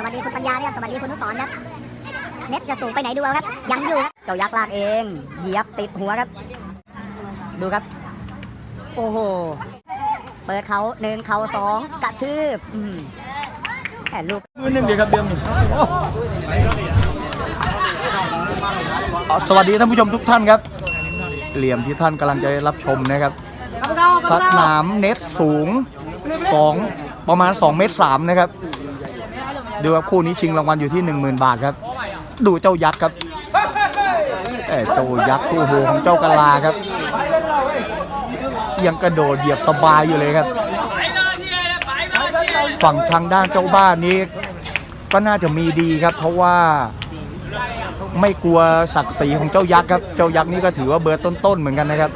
สวัสดีคุณปัญญาเนี่ยสวัสดีคุณนุสรครับเน็ตจะสูงไปไหนดูเอาครับ ยังอยู่ครับ เจ้ายักษ์ลากเองเหยียบติดหัวครับ ดูครับ โอ้โห เปิดเขาหนึ่งเขาสองกระทืบอืมแค่ลูกมือหนึ่งเดียวครับเดิมนี่อ๋อสวัสดีท่านผู้ชมทุกท่านครับ เหลี่ยมที่ท่านกำลังจะได้รับชมนะครับสนามเน็ตสูงสองประมาณ 2 เมตร3นะครับ ดูครับคู่นี้ชิงรางวัลอยู่ที่ 10,000 บาทครับ ดูเจ้ายักษ์ครับเอ้ยเจ้ายักษ์คู่หูของเจ้ากะลาครับ ยังกระโดดเหยียบสบายอยู่เลยครับ ฝั่งทางด้านเจ้าบ้านนี้ ก็น่าจะมีดีครับ เพราะว่าไม่กลัวศักดิ์ศรีของเจ้ายักษ์ครับ เจ้ายักษ์นี่ก็ถือว่าเบอร์ต้นๆเหมือนกันนะครับ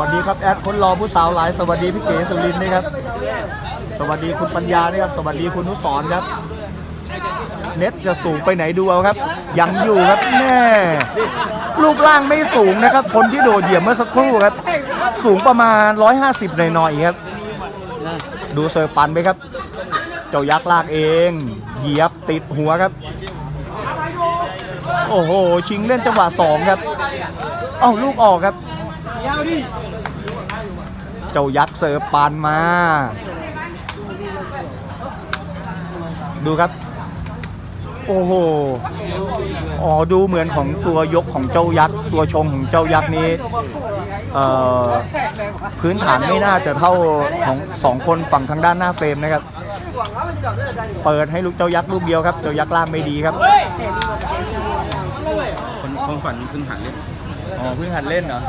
วัสดีครับแอดคนรอผู้สาวหลายสวัสดีพี่เก๋สุรินทร์นะครับ สวัสดีคุณปัญญานะครับ สวัสดีคุณนุสรครับ เน็ตจะสูงไปไหนดูเอาครับ ยังอยู่ครับแน่รูปร่างไม่สูงนะครับ คนที่โดดเหยียบเมื่อสักครู่ครับ สูงประมาณ 150หน่อยๆครับ ดูเซอร์ปันไปครับ เจ้ายักษ์ลากเอง เหยียบติดหัวครับ โอ้โห ชิงเล่นจังหวะสองครับ เอ้าลูกออกครับ เจ้ายักษ์เสิร์ฟปันมา ดูครับ โอ้โห อ๋อ ดูเหมือนของตัวยกของเจ้ายักษ์ ตัวชงของเจ้ายักษ์นี้เอ่อพื้นฐานไม่น่าจะเท่าของสองคนฝั่งทางด้านหน้าเฟรมนะครับ เปิดให้ลูกเจ้ายักษ์ลูกเดียวครับ เจ้ายักษ์ล่างไม่ดีครับ คนคนฝันเพิ่งหันเล่น อ๋อเพิ่งหัดเล่นเหรอ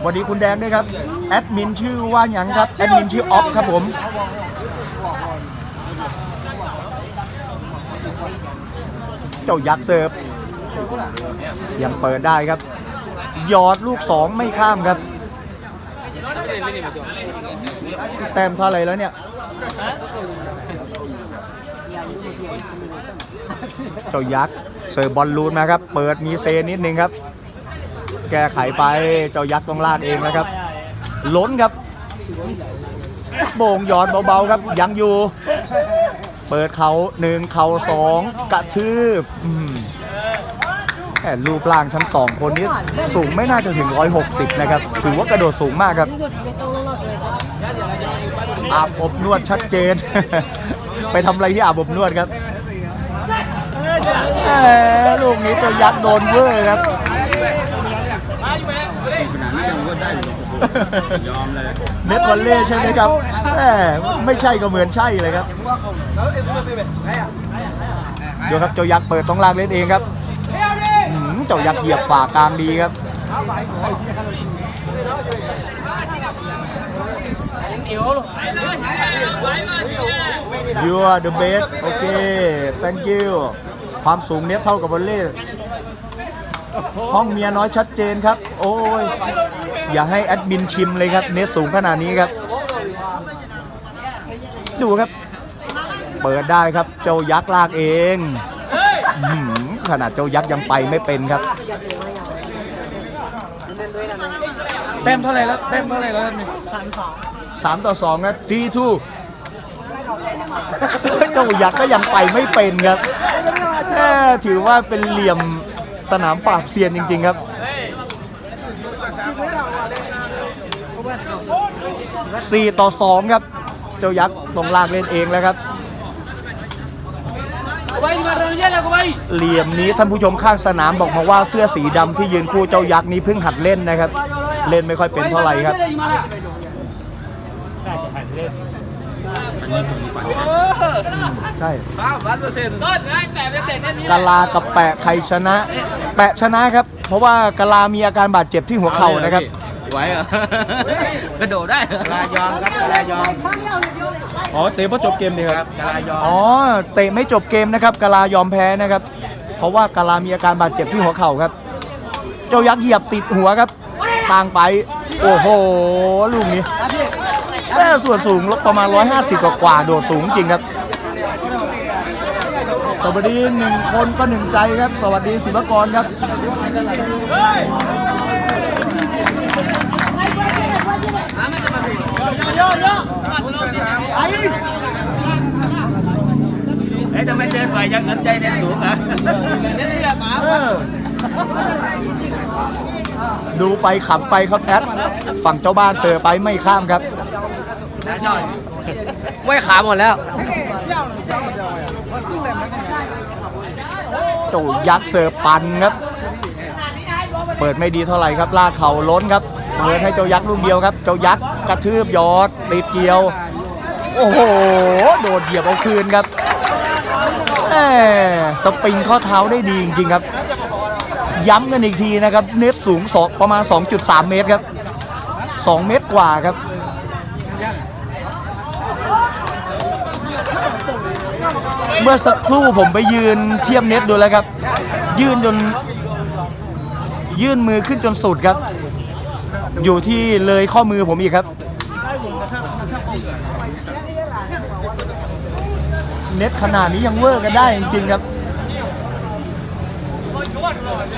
สวัสดีคุณแดงด้วยครับ แอดมินชื่อว่าหยังครับ แอดมินชื่อออฟครับผม เจ้ายักษ์เสิร์ฟยังเปิดได้ครับ หยอดลูกสองไม่ข้ามครับ แต้มเท่าไหรแล้วเนี่ย เจ้ายักษ์ เสิร์ฟบอลลูนมาครับ เปิดมีเซนิดนึงครับ แก้ไขไปเจ้ายักษ์ต้องลากเองนะครับ ล้นครับ โบ่งหยอดเบาๆครับ ยังอยู่ เปิดเขาหนึ่งเขาสองกระทืบแหมรูปร่างทั้งสองคนนี้สูงไม่น่าจะถึง 160 นะครับ ถือว่ากระโดดสูงมากครับอาบอบนวดชัดเจน ไปทำอะไรที่อาบอบนวดครับ ลูกนี้ตัวยักษ์โดนเวอร์ครับขนาดนี้ยังก็ได้อยู่ยอมเลยเน็ตวอลเล่ใช่ไหมครับแหมไม่ใช่ก็เหมือนใช่เลยครับดูครับเจ้ายักษ์เปิดต้องลากเล่นเองครับหืมเจ้ายักษ์เหยียบฝ่ากลางดีครับ You are the best โอเค thank you ความสูงเน็ตเท่ากับวอลเล่ห้องเมียน้อยชัดเจนครับ โอ้ย อย่าให้แอดมินชิมเลยครับเนสสูงขนาดนี้ครับ ดูครับ เปิดได้ครับ เจ้ายักษ์ลากเองอื้อหือขนาดเจ้ายักษ์ยังไปไม่เป็นครับเต็มเท่าไหร่แล้วเต็มเท่าไหร่แล้วนี่สามสองสามต่อสองนะทีทูเจ้ายักษ์ก็ยังไปไม่เป็นครับแม่ ถือว่าเป็นเหลี่ยมสนามปราบเซียนจริง ๆ ครับสี่ต่อสองครับ เจ้ายักษ์ตรงลากเล่นเองแล้วครับ เหลี่ยมนี้ท่านผู้ชมข้างสนามบอกมาว่าเสื้อสีดำที่ยืนคู่เจ้ายักษ์นี้เพิ่งหัดเล่นนะครับ เล่นไม่ค่อยเป็นเท่าไหร่ครับ อันนี้ผมฝันใช่บ้าล้านเปอร์เซ็นต์กาลากับแปะใครชนะ แปะชนะครับ เพราะว่ากาลามีอาการบาดเจ็บที่หัวเข่านะครับ ไหวเหรอกระโดดได้กลายอมครับกลายอมอ๋อเตะเพราะจบเกมดีครับกลายอมอ๋อเตะไม่จบเกมนะครับกาลายอมแพ้นะครับ เพราะว่ากาลามีอาการบาดเจ็บที่หัวเข่าครับ เจ้ายักษ์เหยียบติดหัวครับต่างไป โอ้โหลูกนี้ แต่ส่วนสูงประมาณ 150 กว่ากว่าโดดสูงจริงครับ สวัสดีหนึ่งคนก็หนึ่งใจครับ สวัสดีศิลปกรครับเฮ้ยทำไมเดินไปยังสนใจเดินสูงอะเดินเรียบมาดูไปขำไปครับแอดฝั่งเจ้าบ้านเสือไปไม่ข้ามครับ ไม่ขาหมดแล้วโจยักษ์เสือปันครับ เปิดไม่ดีเท่าไหร่ครับลากเข่าล้นครับเปิดให้เจ้ายักษ์ลูกเดียวครับ เจ้ายักษ์กระทืบยอดติดเกี่ยว โอ้โห โดดเหยียบเอาคืนครับแหมสปริงข้อเท้าได้ดีจริงๆครับ ย้ำกันอีกทีนะครับ เน็ตสูงสองประมาณ 2.3 เมตรครับ 2 เมตรกว่าครับ เมื่อสักครู่ผมไปยืนเทียมเน็ตดูแล้วครับ ยื่นจน ยื่นมือขึ้นจนสุดครับ อยู่ที่เลยข้อมือผมอีกครับ เน็ตขนาดนี้ยังเวอร์กันได้จริงๆครับ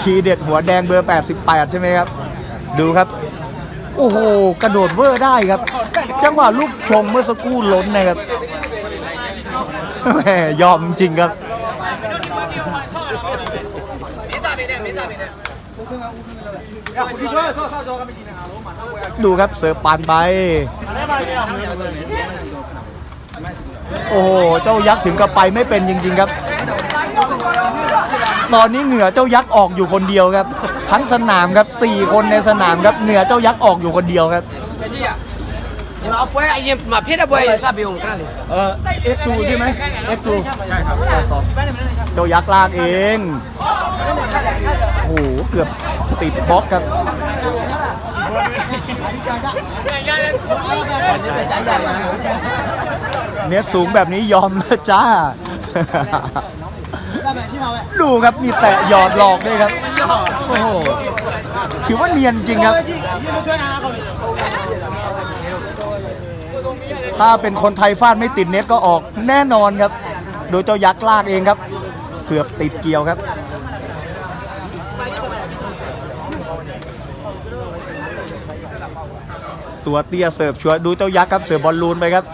ทีเด็ดหัวแดงเบอร์ 88 ใช่ไหมครับ ดูครับ โอ้โห กระโดดเวอร์ได้ครับ จังหวะลูกชงเมื่อสักครู่ล้นนะครับ แหมยอมจริงครับ ดูครับเสิร์ฟปานไปโอ้โห เจ้ายักษ์ถึงกับไปไม่เป็นจริง ๆ ครับ ตอนนี้เหงื่อเจ้ายักษ์ออกอยู่คนเดียวครับ ทั้งสนามครับสี่คนในสนามครับ เหงื่อเจ้ายักษ์ออกอยู่คนเดียวครับ เอาไปไอ้ยังมาเพชรบุรีทราบไปองค์กันเลยเออเอ็กตูใช่ไหมเอ็กตูใช่ครับสองเจ้ายักษ์ลากเองโอ้โหเกือบติดบล็อกครับเน็ตสูงแบบนี้ยอมแล้วจ้า ดูครับมีแตะหยอดหลอกด้วยครับ โอ้โหถือว่าเนียนจริงครับ ถ้าเป็นคนไทยฟาดไม่ติดเน็ตก็ออกแน่นอนครับ โดยเจ้ายักษ์ลากเองครับ เกือบติดเกี่ยวครับตัวเตี้ยเสิร์ฟช่วยดูเจ้ายักษ์ครับเสิร์ฟบอลลูนไปครับ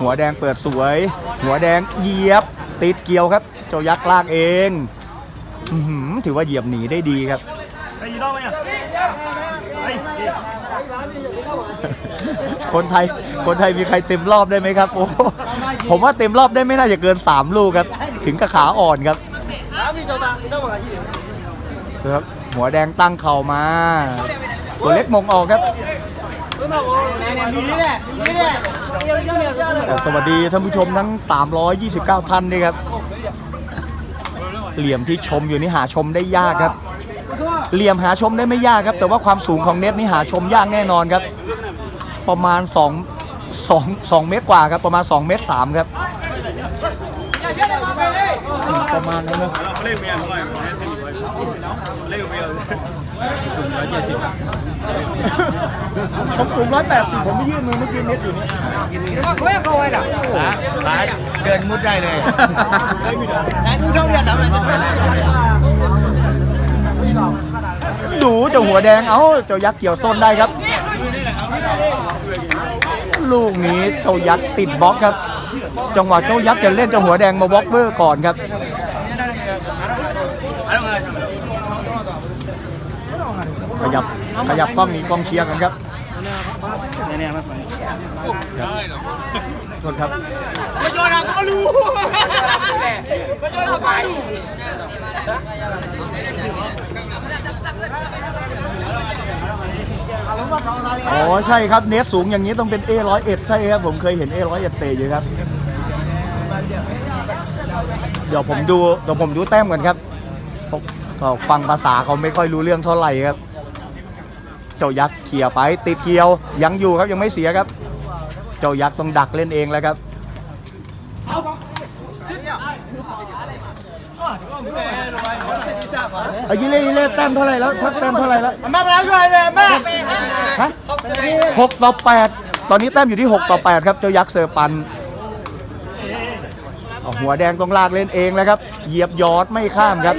หัวแดงเปิดสวย หัวแดงเหยียบ ติดเกี่ยวครับ เจ้ายักษ์ลากเองถือว่าเหยียบหนีได้ดีครับ คนไทย คนไทยมีใครเต็มรอบได้ไหมครับ โอ้ ผมว่าเต็มรอบได้ไม่น่าจะเกิน 3 ลูกครับ ถึงกับขาอ่อนครับครับ หัวแดงตั้งเข่ามา ตัวเล็กมงออกครับสวัสดีท่านผู้ชมทั้ง 329 ท่านด้วยครับ เหลี่ยมที่ชมอยู่นี่หาชมได้ยากครับ เหลี่ยมหาชมได้ไม่ยากครับ แต่ว่าความสูงของเน็ตนี่หาชมยากแน่นอนครับ ประมาณ 2 2 2เมตรกว่าครับประมาณ 2 เมตร3ครับประมาณนั้นนะผมสูงร้อยแปดสิบผมไม่ยื่นมือเมื่อกี้เน็ตอยู่นี่เดินมุดได้เลยดูเดูเจ้าหัวแดงเอ้าเจ้ายักษ์เกี่ยวส้นได้ครับ ลูกนี้เจ้ายักษ์ติดบล็อกครับ จังหวะเจ้ายักษ์จะเล่นเจ้าหัวแดงมาบล็อกเบอร์ก่อนครับขยับขยับกล้องนี้กล้องเชียร์กันครับสดครับมาโยนก็รู้มาโยนก็รู้ อ๋อใช่ครับเนสสูงอย่างนี้ต้องเป็น A 1 0 1 ใช่ครับผมเคยเห็น A 1 0 1 เตะอยู่ครับ เดี๋ยวผมดูเดี๋ยวผมดูแต้มกันครับฟังภาษาเขาไม่ค่อยรู้เรื่องเท่าไหร่ครับ เจ้ายักษ์เขี่ยไปติดเกียวยังอยู่ครับยังไม่เสียครับ เจ้ายักษ์ต้องดักเล่นเองแล้วครับ อายุเล่เล่แต้มเท่าไหร่แล้วทับแต้มเท่าไหร่แล้วมาแล้วช่วยเลยแม่ฮะหกต่อแปดตอนนี้แต้มอยู่ที่ 6 ต่อ 8 ครับ เจ้ายักษ์เซอร์ปันเอาหัวแดงต้องลากเล่นเองแล้วครับ เหยียบยอดไม่ข้ามครับ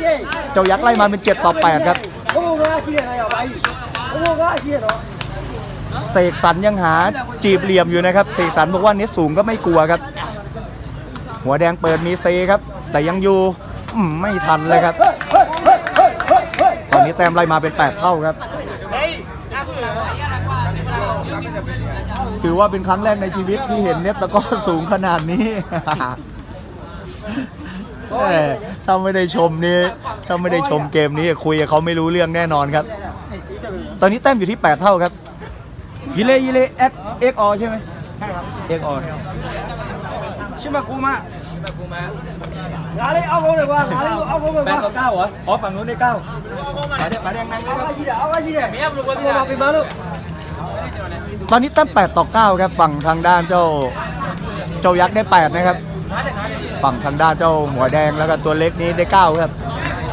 เจ้ายักษ์ไล่มาเป็น 7 ต่อ 8 ครับเสกสรรยังหาจีบเหลี่ยมอยู่นะครับเสกสรรบอกว่าเน็ตสูงก็ไม่กลัวครับ หัวแดงเปิดมีเซครับ แต่ยังอยู่อืมไม่ทันเลยครับ ตอนนี้แต้มไล่มาเป็น 8 เท่าครับ ถือว่าเป็นครั้งแรกในชีวิตที่เห็นเน็ตตะกร้อสูงขนาดนี้แหมถ้าไม่ได้ชมนี่ถ้าไม่ได้ชมเกมนี้คุยกับเขาไม่รู้เรื่องแน่นอนครับ ตอนนี้แต้มอยู่ที่ 8 เท่าครับ ยิเล่ยิเล่เอ็กเอ็กอใช่ไหมใช่ครับเอ็กอชิมากูมา หาาเลยเอาเขาเลยว่าหาเลยเอาเขาเลยว่าแปดต่อเก้าเหรอ อ๋อ ฝั่งนู้นได้เก้าไปเดี๋ยวไปเดี๋ยวนั่งเลยครับเอาไว้สิเดียเอาไว้สิเดี๋ยวเอามาไปมาลูกตอนนี้แต้ม8ต่อ9ครับฝั่งทางด้านเจ้าเจ้ายักษ์ได้ 8 นะครับ ฝั่งทางด้านเจ้าหัวแดงแล้วก็ตัวเล็กนี้ได้ 9 ครับ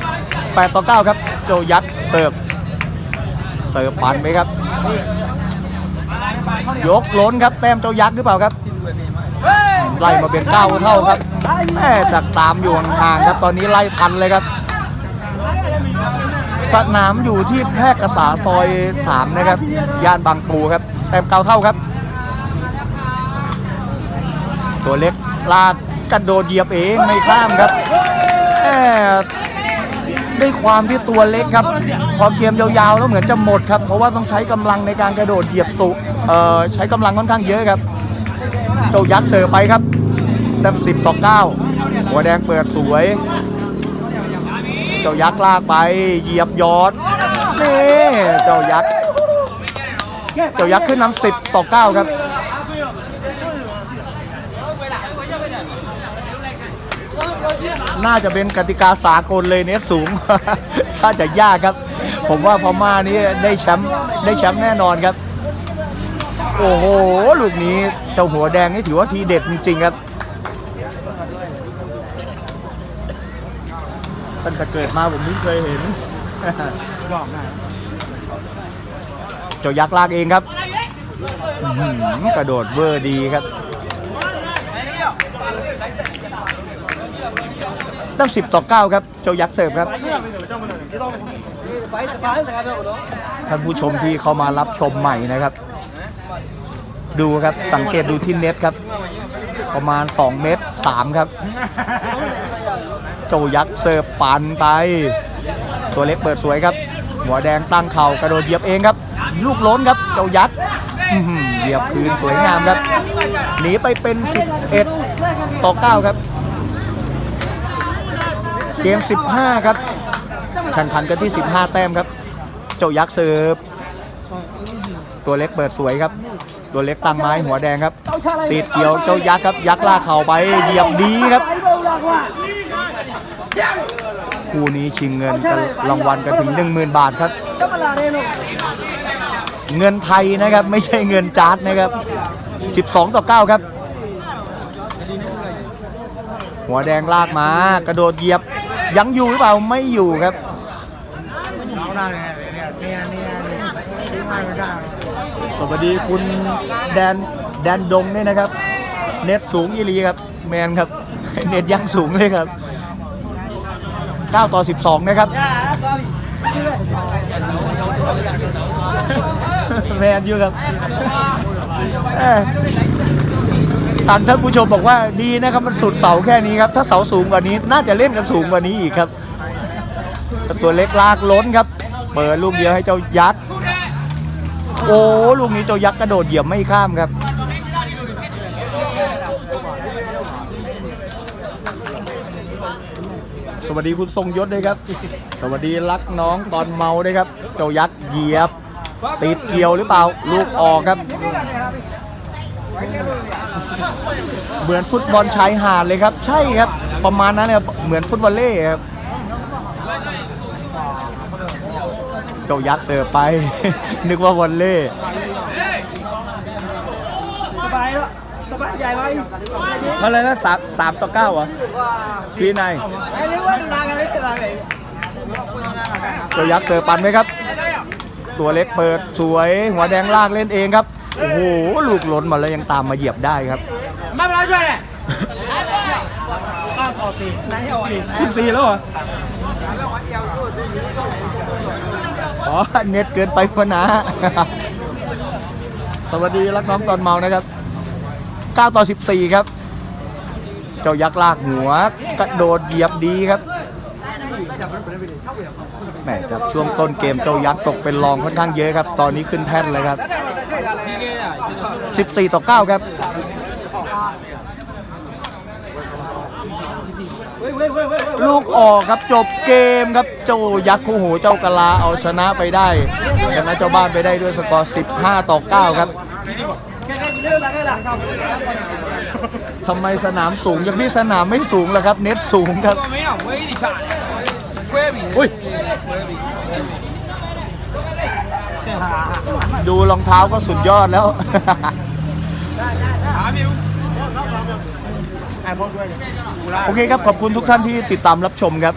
8 ต่อ 9 ครับ เจ้ายักษ์เสิร์ฟเสิร์ฟปันไปครับ ยกล้นครับแต้มเจ้ายักษ์หรือเปล่าครับไล่มาเป็น 9 เท่าครับ แม่จากตามอยู่ห่างๆครับตอนนี้ไล่ทันเลยครับ สนามอยู่ที่แพร่กษาซอย 3 นะครับ ย่านบางปูครับแต้มเก้าเท่าครับ ตัวเล็กลาดกระโดดเหยียบเองไม่ข้ามครับแหมด้วยความที่ตัวเล็กครับ พอเกมยาวๆแล้วเหมือนจะหมดครับ เพราะว่าต้องใช้กำลังในการกระโดดเหยียบสุเอ่อใช้กำลังค่อนข้างเยอะครับ เจ้ายักษ์เสิร์ฟไปครับ แต้มสิบต่อเก้าหัวแดงเปิดสวย เจ้ายักษ์ลากไป เหยียบยอดนี่เจ้ายักษ์ เจ้ายักษ์ขึ้นนำสิบต่อเก้าครับน่าจะเป็นกติกาสากลเลยเนสสูง ถ้าจะยากครับ ผมว่าพม่านี้ได้แชมป์ได้แชมป์แน่นอนครับ โอ้โห ลูกนี้เจ้าหัวแดงนี่ถือว่าทีเด็ดจริงๆครับ ตั้งแต่เกิดมาผมไม่เคยเห็นเจ้ายักษ์ลากเองครับอื้อหือกระโดดเวอร์ดีครับ ตั้งสิบต่อเก้าครับ เจ้ายักษ์เสิร์ฟครับ ท่านผู้ชมที่เข้ามารับชมใหม่นะครับ ดูครับ สังเกตดูที่เน็ตครับ ประมาณ 2 เมตร3ครับ เจ้ายักษ์เสิร์ฟปันไป ตัวเล็กเปิดสวยครับ หัวแดงตั้งเข่ากระโดดเหยียบเองครับ ลูกล้นครับเจ้ายักษ์เหยียบคืนสวยงามครับหนีไปเป็น 11 ต่อ 9 ครับ เกม 15 ครับแข่งขันกันที่ 15 แต้มครับ เจ้ายักษ์เสิร์ฟตัวเล็กเปิดสวยครับ ตัวเล็กตั้งไม้หัวแดงครับติดเกี่ยวเจ้ายักษ์ครับยักษ์ล่าเข่าไปเหยียบดีครับ คู่นี้ชิงเงินกันรางวัลกันถึง 10,000 บาทครับ เงินไทยนะครับไม่ใช่เงินจาร์ดนะครับ 12 ต่อ 9 ครับ หัวแดงลากมากระโดดเหยียบยังอยู่หรือเปล่าไม่อยู่ครับสวัสดีคุณแดนแดนดงด้วยนะครับ เน็ตสูงอีหลีครับ แมนครับ เน็ตยังสูงเลยครับ 9 ต่อ 12 นะครับ แมนยูครับทางท่านผู้ชมบอกว่าดีนะครับมันสุดเสาแค่นี้ครับ ถ้าเสาสูงกว่านี้น่าจะเล่นกันสูงกว่านี้อีกครับตัวเล็กลากล้นครับ เปิดลูกเดียวให้เจ้ายักษ์ โอ้ลูกนี้เจ้ายักษ์กระโดดเหยียบไม่ข้ามครับ วัสดีคุณทรงยศด้วยครับ สวัสดีรักน้องตอนเมาด้วยครับ เจ้ายักษ์เหยียบ ติดเกี่ยวหรือเปล่า ลูกออกครับ เหมือนฟุตบอลชายหาดเลยครับ ใช่ครับ ประมาณนั้นเลยครับ เหมือนฟุตบอลเล่ครับ เจ้ายักษ์เสิร์ฟไป นึกว่าวอลเล่ สบายแล้วสบาย ใหญ่ไหมมาเลยนะสามสามต่อเก้าเหรอพี่นายเจ้ายักษ์เสิร์ฟปันไหมครับ ตัวเล็กเปิดสวย หัวแดงลากเล่นเองครับ โอ้โห ลูกหล้นมาแล้วยังตามมาเหยียบได้ครับมาเป็นไรช่วยเลยต่อสี่นายให้เอาอีกสิบสี่แล้วเหรออ๋อเน็ตเกินไปพนะ สวัสดีรักน้องตอนเมานะครับ 9 ต่อ 14 ครับ เจ้ายักษ์ลากหัว กระโดดเหยียบดีครับแหมจากช่วงต้นเกมเจ้ายักษ์ตกเป็นรองค่อนข้างเยอะครับ ตอนนี้ขึ้นแท่นเลยครับ 14 ต่อ 9 ครับลูกออกครับจบเกมครับเจ้ายักษ์คู่หูเจ้ากะลาเอาชนะไปได้ชนะเจ้าบ้านไปได้ด้วยสกอร์ 15 ต่อ 9 ครับ ทำไมสนามสูงอย่างนี้สนามไม่สูงล่ะครับ เน็ตสูงครับดูรองเท้าก็สุดยอดแล้วโอเคครับ ขอบคุณทุกท่านที่ติดตามรับชมครับ